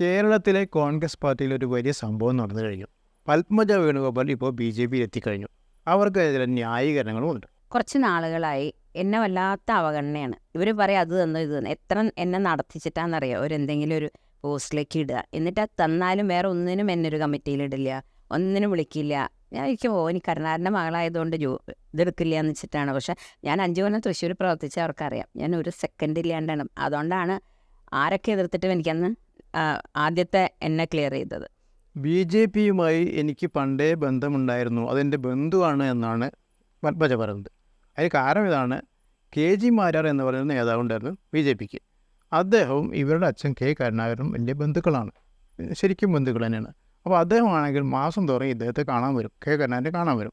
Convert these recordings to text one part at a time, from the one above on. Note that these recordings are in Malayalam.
കേരളത്തിലെ കോൺഗ്രസ് പാർട്ടിയിൽ ഒരു വലിയ സംഭവം നടന്നു കഴിഞ്ഞു. പത്മജ വേണുഗോപാൽ ഇപ്പോൾ ബി ജെ പിയിൽ എത്തിക്കഴിഞ്ഞു. അവർക്ക് ചില ന്യായീകരണങ്ങളും ഉണ്ട്. കുറച്ച് നാളുകളായി എന്നെ വല്ലാത്ത അവഗണനയാണ്. ഇവർ പറയും അത് തന്നു ഇത് തന്നു. എത്ര എന്നെ നടത്തിച്ചിട്ടാണെന്നറിയാം ഒരു എന്തെങ്കിലും ഒരു പോസ്റ്റിലേക്ക് ഇടുക. എന്നിട്ട് അത് തന്നാലും വേറെ ഒന്നിനും എന്നെ ഒരു കമ്മിറ്റിയിൽ ഇടില്ല. ഒന്നിനും വിളിക്കില്ല. ഞാൻ എനിക്ക് ഓ എനിക്ക് കരുണാരന്റെ മകളായതുകൊണ്ട് ജോ ഇതെടുക്കില്ല എന്ന് വെച്ചിട്ടാണ്? പക്ഷെ ഞാൻ അഞ്ചു കൊല്ലം തൃശ്ശൂർ പ്രവർത്തിച്ച അവർക്കറിയാം. ഞാൻ ഒരു സെക്കൻഡ് ഇല്ലാണ്ടാണ്. അതുകൊണ്ടാണ് ആരൊക്കെ എതിർത്തിട്ടും എനിക്കന്ന് ആദ്യത്തെ എന്നെ ക്ലിയർ ചെയ്തത്. ബി ജെ പിയുമായി എനിക്ക് പണ്ടേ ബന്ധമുണ്ടായിരുന്നു. അതെന്റെ ബന്ധുവാണ് എന്നാണ് പത്മജ പറയുന്നത് അതിന് കാരണം ഇതാണ് കെ ജി മാരാർ എന്ന് പറയുന്ന നേതാവുണ്ടായിരുന്നു ബി ജെ പിക്ക്. അദ്ദേഹവും ഇവരുടെ അച്ഛൻ കെ കരുണാകരനും വലിയ ബന്ധുക്കളാണ്. ശരിക്കും ബന്ധുക്കൾ തന്നെയാണ്. അപ്പോൾ അദ്ദേഹമാണെങ്കിൽ മാസം തോറും ഇദ്ദേഹത്തെ കാണാൻ വരും. കെ കരുണാകരനെ കാണാൻ വരും.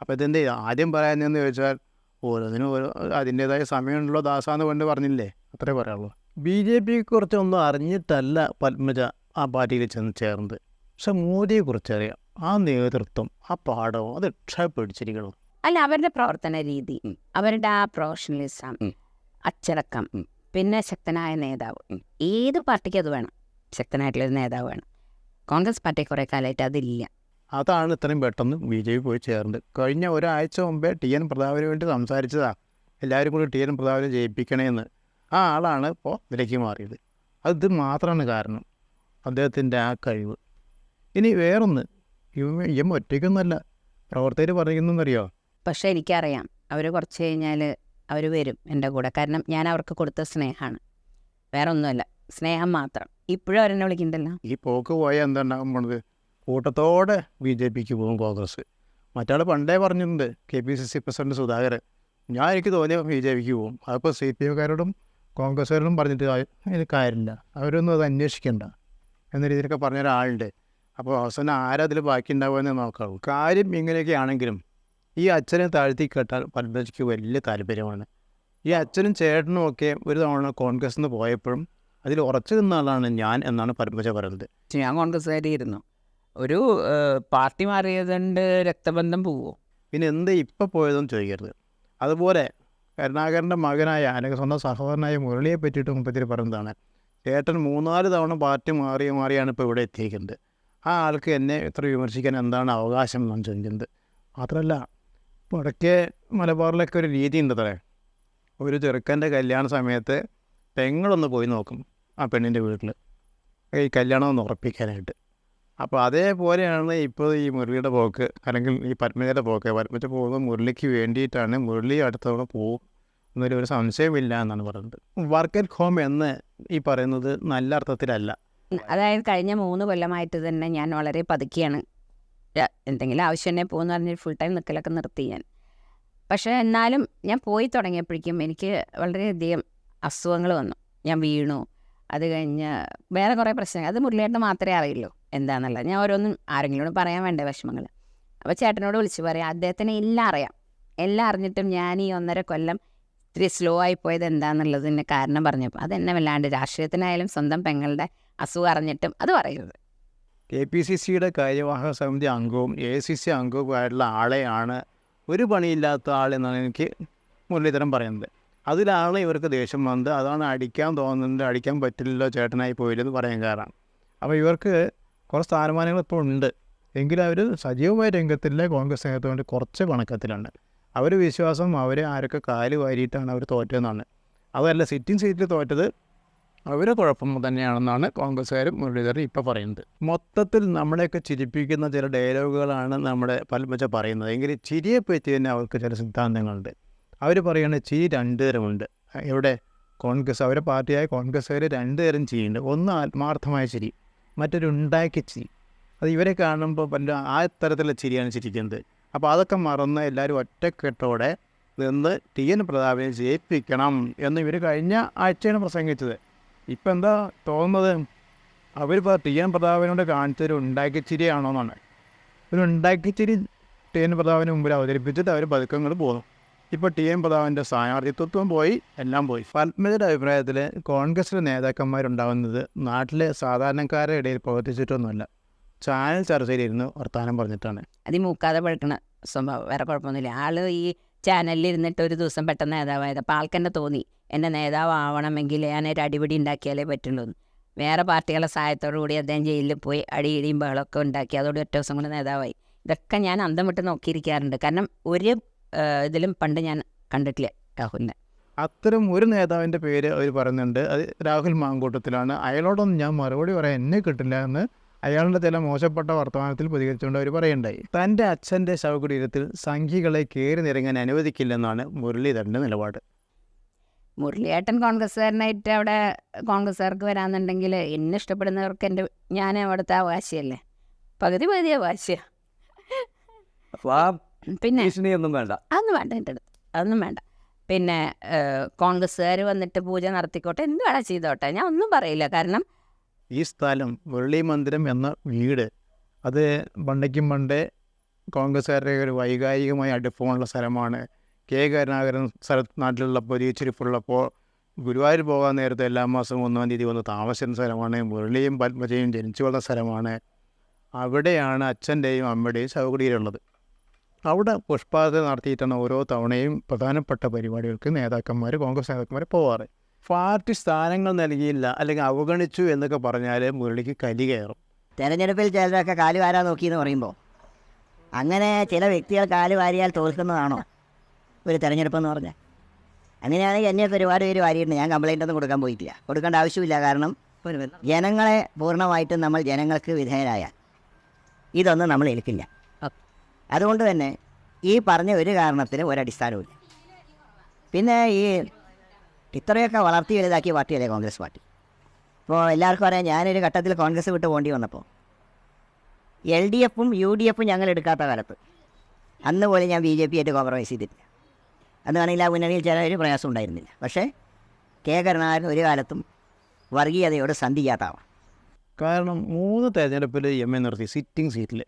അപ്പോൾ ഇതെന്ത്? ആദ്യം പറയാനെന്ന് ചോദിച്ചാൽ ഓരോന്നിനും ഓരോ അതിന്റേതായ സമയമുണ്ടല്ലോ ദാസാന്ന് കൊണ്ട് പറഞ്ഞില്ലേ? അത്രേ പറയാനുള്ളൂ. ബി ജെ പിയെ കുറിച്ചൊന്നും അറിഞ്ഞിട്ടല്ല പത്മജ ആ പാർട്ടിയിൽ ചെന്ന് ചേർന്നത്. പക്ഷെ മോദിയെക്കുറിച്ച് അറിയാം. ആ നേതൃത്വം ആ പാഠവും അത് രക്ഷപ്പെടിച്ചിരിക്കണം അല്ല അവരുടെ പ്രവർത്തന രീതി അവരുടെ ആ പ്രൊഫഷണലിസം. അച്ചടക്കം പിന്നെ ശക്തനായ നേതാവ്. ഏത് പാർട്ടിക്ക് അത് വേണം? ശക്തനായിട്ടുള്ളൊരു നേതാവ് വേണം. കോൺഗ്രസ് പാർട്ടി കുറേ കാലമായിട്ട് അതില്ല. അതാണ് ഇത്രയും പെട്ടെന്ന് ബി ജെ പി പോയി ചേർന്നത്. കഴിഞ്ഞ ഒരാഴ്ച മുമ്പേ ടി എൻ പ്രതാപിന് വേണ്ടി സംസാരിച്ചതാ. എല്ലാവരും കൂടി ടി എൻ പ്രതാപിനെ ജയിപ്പിക്കണേന്ന്. ആ ആളാണ് ഇപ്പോൾ വിലയ്ക്ക് മാറിയത്. അത് മാത്രമാണ് കാരണം. അദ്ദേഹത്തിന്റെ ആ കഴിവ്. ഇനി വേറൊന്ന്. ഇവ- ഒറ്റയ്ക്കൊന്നുമല്ല പ്രവർത്തകർ പറയുന്നറിയോ പക്ഷേ എനിക്കറിയാം. അവർ കുറച്ച് കഴിഞ്ഞാൽ അവർ വരും എന്റെ കൂടെ. കാരണം ഞാൻ അവർക്ക് കൊടുത്ത സ്നേഹമാണ്. വേറൊന്നുമല്ല. സ്നേഹം മാത്രം. ഇപ്പോഴും അവരെന്നെ വിളിക്കണ്ടല്ലോ? ഈ പോക്ക് പോയാൽ എന്താണ് പോണത്? കൂട്ടത്തോടെ ബി ജെ പിക്ക് പോകും കോൺഗ്രസ്. മറ്റാൾ പണ്ടേ പറഞ്ഞിട്ടുണ്ട് K P C C president Sudhakaran. ഞാൻ എനിക്ക് തോന്നിയ ബി ജെ പിക്ക് പോകും. അതിപ്പോൾ സി പി എക്കാരോടും കോൺഗ്രസ്സുകാരോടും പറഞ്ഞിട്ട് ഇത് അതിന് കാര്യമില്ല. അവരൊന്നും അത് അന്വേഷിക്കണ്ട എന്ന രീതിയിലൊക്കെ പറഞ്ഞ ഒരാളുണ്ട് അപ്പോൾ അവസാനം ആരാ അതിൽ ബാക്കി ഉണ്ടാവുമെന്ന് നോക്കാവൂ. കാര്യം ഇങ്ങനെയൊക്കെ ആണെങ്കിലും ഈ അച്ഛനെ താഴ്ത്തി കേട്ടാൽ പത്മജിക്ക് വലിയ താല്പര്യമാണ്. ഈ അച്ഛനും ചേട്ടനും ഒക്കെ ഒരു തവണ കോൺഗ്രസ് നിന്ന് പോയപ്പോഴും അതിൽ ഉറച്ചു നിന്ന ആളാണ് ഞാൻ എന്നാണ് പത്മജ പറയുന്നത്. ഞാൻ കോൺഗ്രസ്സുകാരിയിരുന്നു ഒരു പാർട്ടി മാറിയതുകൊണ്ട് രക്തബന്ധം പോവോ പിന്നെ എന്ത് ഇപ്പം പോയതെന്ന് ചോദിക്കരുത്. അതുപോലെ കരുണാകരന്റെ മകനായ അല്ലെങ്കിൽ സ്വന്തം സഹോദരനായ മുരളിയെ പറ്റിയിട്ട് മുപ്പത്തിരി പറയുന്നതാണ്. ചേട്ടൻ മൂന്നാൽ തവണ പാർട്ടി മാറി മാറിയാണ് ഇപ്പോൾ ഇവിടെ എത്തിയിരിക്കുന്നത്. ആ ആൾക്ക് എന്നെ ഇത്ര വിമർശിക്കാൻ എന്താണ് അവകാശം എന്നാണ് ചോദിക്കുന്നത്. മാത്രമല്ല വടക്കേ മലബാറിലൊക്കെ ഒരു രീതി ഉണ്ട് അത്രേ ഒരു ചെറുക്കന്റെ കല്യാണ സമയത്ത് പെങ്ങളൊന്ന് പോയി നോക്കും ആ പെണ്ണിന്റെ വീട്ടിൽ ഈ കല്യാണം ഒന്ന് ഉറപ്പിക്കാനായിട്ട്. അപ്പോൾ അതേപോലെയാണ് ഇപ്പോൾ ഈ മുരളിയുടെ പോക്ക് അല്ലെങ്കിൽ ഈ പത്മജയുടെ പോക്ക്. പത്മജ പോകുന്ന മുരളിക്ക് വേണ്ടിയിട്ടാണ്. മുരളി അടുത്തവണ പോകും എന്നൊരു ഒരു സംശയമില്ല എന്നാണ് പറയുന്നത്. വർക്ക് അറ്റ് ഹോം എന്ന് ഈ പറയുന്നത് നല്ല അർത്ഥത്തിലല്ല. അതായത് കഴിഞ്ഞ മൂന്ന് കൊല്ലമായിട്ട് തന്നെ ഞാൻ വളരെ പതുക്കിയാണ്. എന്തെങ്കിലും ആവശ്യം തന്നെ പോകുന്ന പറഞ്ഞ് ഫുൾ ടൈം നിൽക്കലൊക്കെ നിർത്തി ഞാൻ. പക്ഷേ എന്നാലും ഞാൻ പോയി തുടങ്ങിയപ്പോഴേക്കും എനിക്ക് വളരെയധികം അസുഖങ്ങൾ വന്നു. ഞാൻ വീണു. അത് കഴിഞ്ഞ് വേറെ കുറേ പ്രശ്നങ്ങൾ. അത് മുരളിയേട്ടന് മാത്രമേ അറിയുള്ളൂ. എന്താണെന്നുള്ളത് ഞാൻ ഓരോന്നും ആരെങ്കിലും പറയാൻ വേണ്ട വിഷമങ്ങൾ അപ്പോൾ ചേട്ടനോട് വിളിച്ച് പറയാം. അദ്ദേഹത്തിന് എല്ലാം അറിയാം. എല്ലാം അറിഞ്ഞിട്ടും ഞാൻ ഈ ഒന്നര കൊല്ലം ഇത്തിരി സ്ലോ ആയി പോയത് എന്താണെന്നുള്ളതിന്റെ കാരണം പറഞ്ഞപ്പോൾ അതെന്നെ വല്ലാണ്ട് രാഷ്ട്രീയത്തിനായാലും സ്വന്തം പെങ്ങളുടെ അസുഖം അറിഞ്ഞിട്ടും അത് പറയരുത്. കെ പി സി സിയുടെ കാര്യവാഹക സമിതി അംഗവും എ സി സി അംഗവുമായിട്ടുള്ള ആളെയാണ് ഒരു പണിയില്ലാത്ത ആളെന്നാണ് എനിക്ക് മുരളീധരൻ പറയുന്നത്. അതിലാണ് ഇവർക്ക് ദേഷ്യം വന്നത്. അതാണ് അടിക്കാൻ തോന്നുന്നുണ്ട് അടിക്കാൻ പറ്റില്ലല്ലോ ചേട്ടനായി പോയില്ലെന്ന് പറയാൻ കാരണം. അപ്പോൾ ഇവർക്ക് കുറച്ച് സ്ഥാനമാനങ്ങൾ ഇപ്പോൾ ഉണ്ട്. എങ്കിലും അവർ സജീവമായ രംഗത്തിലെ കോൺഗ്രസ് നേതൃത്വം കുറച്ച് പണക്കത്തിലുണ്ട്. അവർ വിശ്വാസം അവരെ ആരൊക്കെ കാൽ വാരിയിട്ടാണ് അവർ തോറ്റതെന്നാണ്. അതല്ല സിറ്റിംഗ് സീറ്റിൽ തോറ്റത് അവരെ കുഴപ്പം തന്നെയാണെന്നാണ് കോൺഗ്രസ്സുകാരും മുരളീധരൻ ഇപ്പോൾ പറയുന്നത്. മൊത്തത്തിൽ നമ്മളെയൊക്കെ ചിരിപ്പിക്കുന്ന ചില ഡയലോഗുകളാണ് നമ്മുടെ പൽമച്ച പറയുന്നത്. എങ്കിലും ചിരിയെ പറ്റി തന്നെ അവർക്ക് ചില സിദ്ധാന്തങ്ങളുണ്ട്. അവർ പറയുന്നത് ചിരി രണ്ട് തരമുണ്ട് ഇവിടെ കോൺഗ്രസ് അവരെ പാർട്ടിയായ കോൺഗ്രസ്സുകാർ രണ്ട് തരം ചിരിയുണ്ട് ഒന്ന് ആത്മാർത്ഥമായ ചിരി മറ്റൊരു ഉണ്ടാക്കി ചിരി. അത് ഇവരെ കാണുമ്പോൾ പല ആ തരത്തിലുള്ള ചിരിയാണ് ചിരിക്കുന്നത്. അപ്പോൾ അതൊക്കെ മറന്ന് എല്ലാവരും ഒറ്റക്കെട്ടോടെ നിന്ന് ടി. എൻ. പ്രതാപിനെ ജയിപ്പിക്കണം എന്ന് ഇവർ കഴിഞ്ഞ ആഴ്ചയാണ് പ്രസംഗിച്ചത്. ഇപ്പം എന്താ തോന്നുന്നത്? അവരിപ്പോൾ ടി. എൻ. പ്രതാപനോട് കാണിച്ചൊരു ഉണ്ടാക്കിച്ചിരിയാണോ എന്നാണ് ഒരു ഉണ്ടാക്കിച്ചിരി ടി. എൻ. പ്രതാപന് മുമ്പിൽ അവതരിപ്പിച്ചിട്ട് അവർ പതുക്കങ്ങൾ പോകുന്നു ഇപ്പോൾ ടി എം പ്രതാപന്റെ സ്ഥാനാർത്ഥിത്വം പോയി എല്ലാം പോയി. പത്മജയുടെ അഭിപ്രായത്തിൽ കോൺഗ്രസിലെ നേതാക്കന്മാരുണ്ടാവുന്നത് നാട്ടിലെ സാധാരണക്കാരുടെ ഇടയിൽ പ്രവർത്തിച്ചിട്ടൊന്നുമല്ല. ചാനൽ ചർച്ചയിലിരുന്ന് വർത്തമാനം പറഞ്ഞിട്ടാണ്. അത് മൂക്കാതെ പഴുക്കണ സ്വഭാവം വേറെ കുഴപ്പമൊന്നുമില്ല. ആൾ ഈ ചാനലിൽ ഇരുന്നിട്ട് ഒരു ദിവസം പെട്ടെന്ന് നേതാവായത്. അപ്പോൾ ആൾക്കെന്നെ തോന്നി എന്റെ നേതാവ് ആവണമെങ്കിൽ ഞാൻ ഒരു അടിപിടി ഉണ്ടാക്കിയാലേ പറ്റുള്ളൂ വേറെ പാർട്ടികളുടെ സഹായത്തോടു കൂടി അദ്ദേഹം ജയിലിൽ പോയി അടിയിടിയും ബഹളമൊക്കെ ഉണ്ടാക്കി അതോടെ ഒറ്റ ദിവസം കൊണ്ട് നേതാവായി. ഇതൊക്കെ ഞാൻ അന്തം വിട്ട് നോക്കിയിരിക്കാറുണ്ട്. കാരണം ഒരു ഇതിലും പണ്ട് ഞാൻ കണ്ടിട്ടില്ല രാഹുലിനെ. അത്തരം ഒരു നേതാവിന്റെ പേര് അവർ പറയുന്നുണ്ട്. അത് രാഹുൽ മാങ്കൂട്ടത്തിലാണ്. അയാളോടൊന്നും ഞാൻ മറുപടി പറയാൻ എന്നെ കിട്ടില്ല എന്ന് അയാളുടെ ചില മോശപ്പെട്ട വർത്തമാനത്തിൽ പ്രതികരിച്ചുകൊണ്ട് അവർ പറയുണ്ടായി തന്റെ അച്ഛന്റെ ശവകുടീരത്തിൽ സംഘികളെ കയറി നിറങ്ങാൻ അനുവദിക്കില്ലെന്നാണ് മുരളീധരന്റെ നിലപാട്. മുരളിയേട്ടൻ കോൺഗ്രസ്സുകാരനായിട്ട് അവിടെ കോൺഗ്രസ്സുകാർക്ക് വരാമെന്നുണ്ടെങ്കിൽ എന്നെ ഇഷ്ടപ്പെടുന്നവർക്ക് എന്റെ ഞാൻ അവിടുത്തെ അവകാശിയല്ലേ പകുതി പകുതി അവകാശിയാണ് അപ്പോൾ ആ പിന്നെ ഒന്നും വേണ്ട. അതൊന്നും വേണ്ട എന്റെ അടുത്ത് അതൊന്നും വേണ്ട. പിന്നെ കോൺഗ്രസ്സുകാർ വന്നിട്ട് പൂജ നടത്തിക്കോട്ടെ എന്ത് വേണം ചെയ്തോട്ടെ. ഞാൻ ഒന്നും പറയില്ല. കാരണം ഈ സ്ഥലം വെള്ളി മന്ദിരം എന്ന വീട് അത് പണ്ടയ്ക്കും പണ്ടേ കോൺഗ്രസ്സുകാരുടെ ഒരു വൈകാരികമായ അടുപ്പമുള്ള സ്ഥലമാണ്. കെ. കരുണാകരൻ സ്ഥലത്ത് നാട്ടിലുള്ളപ്പോൾ ജീവിച്ചിരിപ്പുള്ളപ്പോൾ ഗുരുവായൂർ പോകാൻ നേരത്തെ എല്ലാ മാസവും ഒന്നാം തീയതി വന്ന് താമസിക്കുന്ന സ്ഥലമാണ്. മുരളിയും പത്മജയും ജനിച്ചു വളർന്ന സ്ഥലമാണ്. അവിടെയാണ് അച്ഛന്റെയും അമ്മയുടെയും ശവകുടീരമുള്ളത് അവിടെ പുഷ്പാർച്ചന നടത്തിയിട്ടാണ് ഓരോ തവണയും പ്രധാനപ്പെട്ട പരിപാടികൾക്ക് നേതാക്കന്മാർ കോൺഗ്രസ് നേതാക്കന്മാർ പോവാറ്. പാർട്ടി സ്ഥാനങ്ങൾ നൽകിയില്ല അല്ലെങ്കിൽ അവഗണിച്ചു എന്നൊക്കെ പറഞ്ഞാൽ മുരളിക്ക് കലി കയറും. തെരഞ്ഞെടുപ്പിൽ ചിലരൊക്കെ കാൽ വാരാൻ നോക്കിയെന്ന് പറയുമ്പോൾ അങ്ങനെ ചില വ്യക്തികൾ കാൽ വാരിയാൽ തോൽക്കുന്നതാണോ ഒരു തെരഞ്ഞെടുപ്പ് എന്ന് പറഞ്ഞാൽ അങ്ങനെയാണെങ്കിൽ എന്നെ ഒരുപാട് പേര് വാരിയിട്ടുണ്ട്. ഞാൻ കംപ്ലൈന്റ് ഒന്നും കൊടുക്കാൻ പോയിട്ടില്ല. കൊടുക്കേണ്ട ആവശ്യമില്ല. കാരണം ജനങ്ങളെ പൂർണമായിട്ടും നമ്മൾ ജനങ്ങൾക്ക് വിധേയരായാൽ ഇതൊന്നും നമ്മൾ ഏൽക്കില്ല. അതുകൊണ്ട് തന്നെ ഈ പറഞ്ഞ ഒരു കാരണത്തിന് ഒരടിസ്ഥാനവുമില്ല. പിന്നെ ഈ ഇത്രയൊക്കെ വളർത്തി വലുതാക്കിയ പാർട്ടിയല്ലേ കോൺഗ്രസ് പാർട്ടി? ഇപ്പോൾ എല്ലാവർക്കും അറിയാം ഞാനൊരു ഘട്ടത്തിൽ കോൺഗ്രസ് വിട്ട് പോകേണ്ടി വന്നപ്പോൾ എൽ ഡി എഫും യു ഡി എഫും ഞങ്ങൾ എടുക്കാത്ത കാലത്ത് അന്ന് പോലും ഞാൻ ബി ജെ പി ആയിട്ട് കോംപ്രമൈസ് ചെയ്തിട്ടില്ല അന്നാണെങ്കിൽ ആ മുന്നണിയിൽ ചേരാൻ ഒരു പ്രയാസം ഉണ്ടായിരുന്നില്ല. പക്ഷേ കെ കരുണാകരൻ ഒരു കാലത്തും വർഗീയതയോട് സന്ധിക്കാത്താവാം കാരണം മൂന്ന് തെരഞ്ഞെടുപ്പിൽ എം എ നിർത്തി സിറ്റിംഗ് സീറ്റിൽ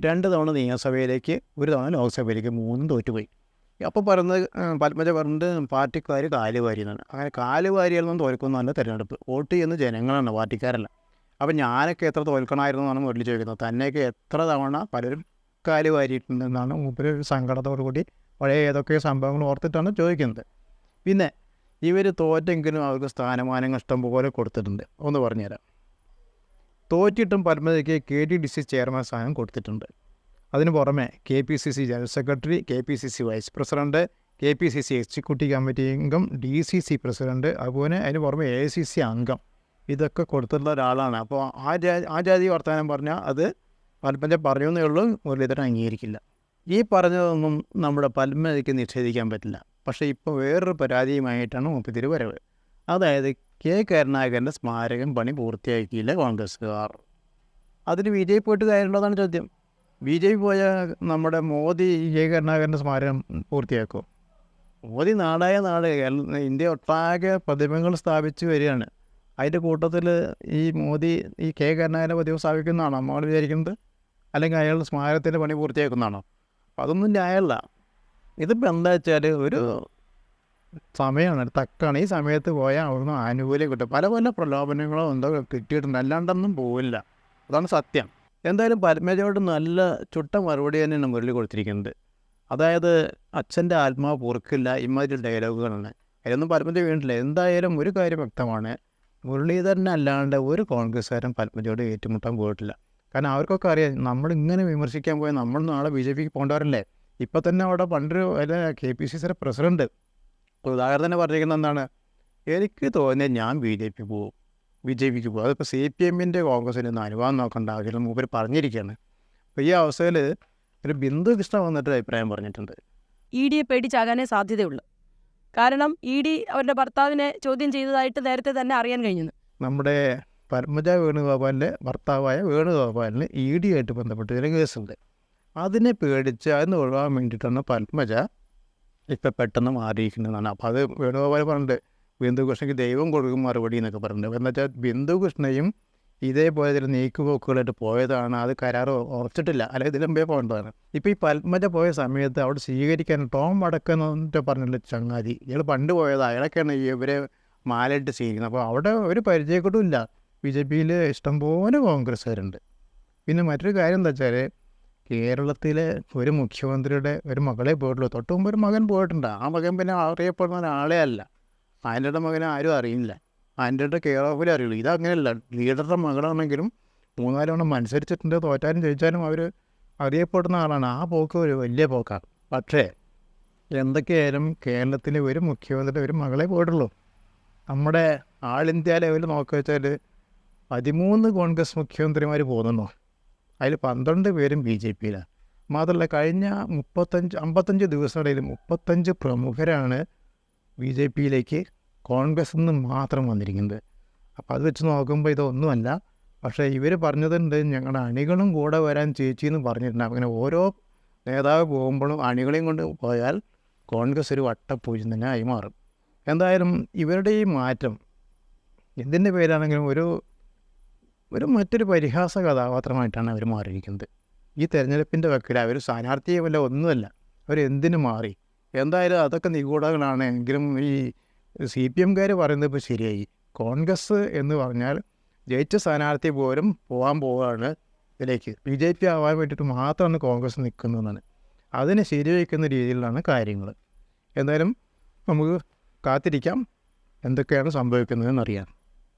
രണ്ട് തവണ നിയമസഭയിലേക്ക് ഒരു തവണ ലോക്സഭയിലേക്ക് മൂന്നും തോറ്റുപോയി. അപ്പോൾ ആ, പത്മജ പറഞ്ഞിട്ട് പാർട്ടിക്കാർ കാലുവാരി എന്നാണ് അങ്ങനെ കാലുവാരിയൊന്നും തോൽക്കുന്നതല്ല തിരഞ്ഞെടുപ്പ്. വോട്ട് ചെയ്യുന്ന ജനങ്ങളാണ് പാർട്ടിക്കാരല്ല. അപ്പോൾ ഞാനൊക്കെ എത്ര തോൽക്കണമായിരുന്നു എന്നാണ് മുരളി ചോദിക്കുന്നത്. തന്നെയൊക്കെ എത്ര തവണ പലരും കാലുവാരിയിട്ടുണ്ടെന്നാണ് മൂപ്പര് ഒരു സങ്കടത്തോടു കൂടി പഴയ ഏതൊക്കെ സംഭവങ്ങൾ ഓർത്തിട്ടാണ് ചോദിക്കുന്നത്. പിന്നെ ഇവർ തോറ്റെങ്കിലും അവർക്ക് സ്ഥാനമാനങ്ങൾ ഇഷ്ടം പോലെ കൊടുത്തിട്ടുണ്ട്. ഒന്ന് പറഞ്ഞുതരാം. തോറ്റിട്ടും പത്മജയ്ക്ക് K T D C chairman സ്ഥാനം കൊടുത്തിട്ടുണ്ട്. അതിന് പുറമെ K P C C general secretary K P C C vice president K P C C executive committee അംഗം ഡി സി സി പ്രസിഡന്റ് അതുപോലെ അതിന് പുറമെ എ സി സി അംഗം. ഇതൊക്കെ കൊടുത്തിട്ടുള്ള ഒരാളാണ്. അപ്പോൾ ആ ജാതി വർത്തമാനം പറഞ്ഞാൽ അത് പത്മജ എന്നേ ഉള്ളൂ മുരളീധരൻ അംഗീകരിക്കില്ല. ഈ പറഞ്ഞതൊന്നും നമ്മുടെ പത്മജയ്ക്ക് നിഷേധിക്കാൻ പറ്റില്ല. പക്ഷേ ഇപ്പോൾ വേറൊരു പരാതിയുമായിട്ടാണ് മുപ്പത്തിരി വരവ് അതായത് കെ. കരുണാകരന്റെ സ്മാരകം പണി പൂർത്തിയാക്കിയില്ല കോൺഗ്രസ്സുകാർ. അതിന് ബി ജെ. പി. പോയിട്ട് കാര്യമുള്ളതാണ് ചോദ്യം. B J. പി. പോയ നമ്മുടെ മോദി കെ. കരുണാകരന്റെ സ്മാരകം പൂർത്തിയാക്കും. മോദി നാടായ നാട് ഇന്ത്യ ഒട്ടാകെ പ്രതിമകൾ സ്ഥാപിച്ചു വരികയാണ്. അതിന്റെ കൂട്ടത്തിൽ ഈ മോദി ഈ കെ. കരുണാകരന്റെ പ്രതിമ സ്ഥാപിക്കുന്നതാണോ നമ്മൾ വിചാരിക്കുന്നത്? അല്ലെങ്കിൽ അയാളുടെ സ്മാരകത്തിന്റെ പണി പൂർത്തിയാക്കുന്നതാണോ? അപ്പം അതൊന്നും ന്യായമല്ല ഇതിപ്പോൾ എന്താ വെച്ചാൽ ഒരു സമയമാണ്. തക്കാണ്. ഈ സമയത്ത് പോയാൽ അവിടുന്ന് ആനുകൂല്യം കിട്ടും. പല പല പ്രലോഭനങ്ങളോ എന്തോ കിട്ടിയിട്ടുണ്ട്. അല്ലാണ്ടൊന്നും പോവില്ല. അതാണ് സത്യം. എന്തായാലും പരമേജയോട് നല്ല ചുട്ട മറുപടി തന്നെയാണ് മുരളി കൊടുത്തിരിക്കുന്നത്. അതായത് അച്ഛന്റെ ആത്മാവ് പൊറുക്കില്ല. ഇമാതിരി ഡയലോഗുകളാണ് അതിലൊന്നും പരമജ വീണിട്ടില്ല. എന്തായാലും ഒരു കാര്യം വ്യക്തമാണ്. മുരളീധരനെ അല്ലാണ്ട് ഒരു കോൺഗ്രസ്സുകാരും പത്മജയോട് ഏറ്റുമുട്ടാൻ പോയിട്ടില്ല. കാരണം അവർക്കൊക്കെ അറിയാം നമ്മൾ ഇങ്ങനെ വിമർശിക്കാൻ പോയാൽ നമ്മൾ നാളെ ബി ജെ പിക്ക് പോകേണ്ടവരല്ലേ? ഇപ്പം തന്നെ അവിടെ പണ്ടൊരു അല്ല കെ പി സി സിയുടെ പ്രസിഡന്റ് ഉദാഹരണം തന്നെ പറഞ്ഞിരിക്കുന്നത് എന്താണ്? എനിക്ക് തോന്നിയത് ഞാൻ ബി ജെ പി പോകും ബി ജെ പിക്ക് പോകും. അതിപ്പോൾ സി പി എമ്മിന്റെ കോൺഗ്രസിന് ഒന്നും അനുവാദം നോക്കേണ്ട ആവശ്യം മൂപ്പർ പറഞ്ഞിരിക്കുകയാണ്. അപ്പോൾ ഈ അവസ്ഥയിൽ ഒരു ബിന്ദു കൃഷ്ണ വന്നിട്ട് അഭിപ്രായം പറഞ്ഞിട്ടുണ്ട്. ഇ ഡിയെ പേടിച്ചാകാനേ സാധ്യതയുള്ളൂ. കാരണം ഇ ഡി അവരുടെ ഭർത്താവിനെ ചോദ്യം ചെയ്തതായിട്ട് നേരത്തെ തന്നെ അറിയാൻ കഴിഞ്ഞു നമ്മുടെ പരമജ വേണുഗോപാലിന്റെ ഭർത്താവായ വേണുഗോപാലിന് ഇ ഡി ആയിട്ട് ബന്ധപ്പെട്ട് ഒരു കേസുണ്ട്. അതിനെ പേടിച്ച് അതിന് ഒഴിവാൻ വേണ്ടിയിട്ടാണ് പത്മജ ഇപ്പം പെട്ടെന്ന് മാറിയിരിക്കുന്നതാണ്. അപ്പോൾ അത് വേണുഗോപാൽ പറഞ്ഞിട്ട് ബിന്ദുകൃഷ്ണയ്ക്ക് ദൈവം കൊടുക്കും മറുപടി എന്നൊക്കെ പറഞ്ഞിട്ടുണ്ട്. എന്ന് വെച്ചാൽ ബിന്ദുകൃഷ്ണയും ഇതേപോലെ ചില നീക്കുപോക്കുകളായിട്ട് പോയതാണ്. അത് കരാർ ഉറച്ചിട്ടില്ല. അല്ലെങ്കിൽ ഇതിലും മുമ്പേ പോകേണ്ടതാണ്. ഇപ്പോൾ ഈ പത്മജ പോയ സമയത്ത് അവിടെ സ്വീകരിക്കാൻ ടോം വടക്കെന്നിട്ട് പറഞ്ഞിട്ടുള്ള ചങ്ങാതി. ഇയാൾ പണ്ട് പോയതാണ് അയാളൊക്കെയാണ് ഇവരെ മാലയിട്ട് സ്വീകരിക്കുന്നത്. അപ്പോൾ അവിടെ ഒരു പരിചയക്കെട്ടും ഇല്ല. ബി ജെ പിയിൽ ഇഷ്ടംപോലെ കോൺഗ്രസ്സുകാരുണ്ട്. പിന്നെ മറ്റൊരു കാര്യം എന്താ വെച്ചാൽ കേരളത്തിലെ ഒരു മുഖ്യമന്ത്രിയുടെ ഒരു മകളെ പോയിട്ടുള്ളൂ. തൊട്ട് മുമ്പ് ഒരു മകൻ പോയിട്ടുണ്ട്. ആ മകൻ പിന്നെ അറിയപ്പെടുന്ന ഒരാളെ അല്ല. അതിന്റെ മകനെ ആരും അറിയില്ല. ആന്റിയുടെ കെയർ ഓഫിൽ അറിയുള്ളൂ. ഇതങ്ങനെയല്ല. ലീഡറുടെ മകളാണെങ്കിലും മൂന്നാലോണം മത്സരിച്ചിട്ടുണ്ട്. തോറ്റാലും ജയിച്ചാലും അവർ അറിയപ്പെടുന്ന ആളാണ്. ആ പോക്ക് ഒരു വലിയ പോക്കാണ് പക്ഷേ എന്തൊക്കെയായാലും കേരളത്തിലെ ഒരു മുഖ്യമന്ത്രിയുടെ ഒരു മകളെ പോയിട്ടുള്ളൂ. നമ്മുടെ ആൾ ഇന്ത്യ ലെവലിൽ നോക്കുക വെച്ചാൽ പതിമൂന്ന് കോൺഗ്രസ് മുഖ്യമന്ത്രിമാർ പോകുന്നുണ്ടോ? അതിൽ പന്ത്രണ്ട് പേരും ബി ജെ പിയിലാണ്. മാത്രമല്ല കഴിഞ്ഞ മുപ്പത്തഞ്ച് അമ്പത്തഞ്ച് ദിവസത്തിനിടയിൽ മുപ്പത്തഞ്ച് പ്രമുഖരാണ് ബി ജെ പിയിലേക്ക് കോൺഗ്രസ് നിന്ന് മാത്രം വന്നിരിക്കുന്നത്. അപ്പോൾ അത് വെച്ച് നോക്കുമ്പോൾ ഇതൊന്നുമല്ല. പക്ഷേ ഇവർ പറഞ്ഞതുണ്ട് ഞങ്ങളുടെ അണികളും കൂടെ വരാൻ ചേച്ചി എന്ന് പറഞ്ഞിട്ടുണ്ട്. അങ്ങനെ ഓരോ നേതാവ് പോകുമ്പോഴും അണികളെയും കൊണ്ട് പോയാൽ കോൺഗ്രസ് ഒരു വട്ടപ്പൂജ്യം തന്നെ ആയി മാറും. എന്തായാലും ഇവരുടെ ഈ മാറ്റം എന്തിന്റെ പേരാണെങ്കിലും ഒരു ഒരു മറ്റൊരു പരിഹാസ കഥാപാത്രമായിട്ടാണ് അവർ മാറിയിരിക്കുന്നത്. ഈ തെരഞ്ഞെടുപ്പിന്റെ വക്കിൽ അവർ സ്ഥാനാർത്ഥിയുമല്ല ഒന്നുമല്ല അവർ എന്തിനു മാറി? എന്തായാലും അതൊക്കെ നിഗൂഢങ്ങളാണ് എങ്കിലും ഈ സി പി എംകാർ പറയുന്നത് ഇപ്പോൾ ശരിയായി. കോൺഗ്രസ് എന്ന് പറഞ്ഞാൽ ജയിച്ച സ്ഥാനാർത്ഥി പോലും പോകാൻ പോവുകയാണ് ഇതിലേക്ക്. ബി ജെ പി ആവാൻ വേണ്ടിയിട്ട് മാത്രമാണ് കോൺഗ്രസ് നിൽക്കുന്നതെന്നാണ് അതിനെ ശരിവയ്ക്കുന്ന രീതിയിലാണ് കാര്യങ്ങൾ. എന്തായാലും നമുക്ക് കാത്തിരിക്കാം. എന്തൊക്കെയാണ് സംഭവിക്കുന്നതെന്ന് അറിയാം.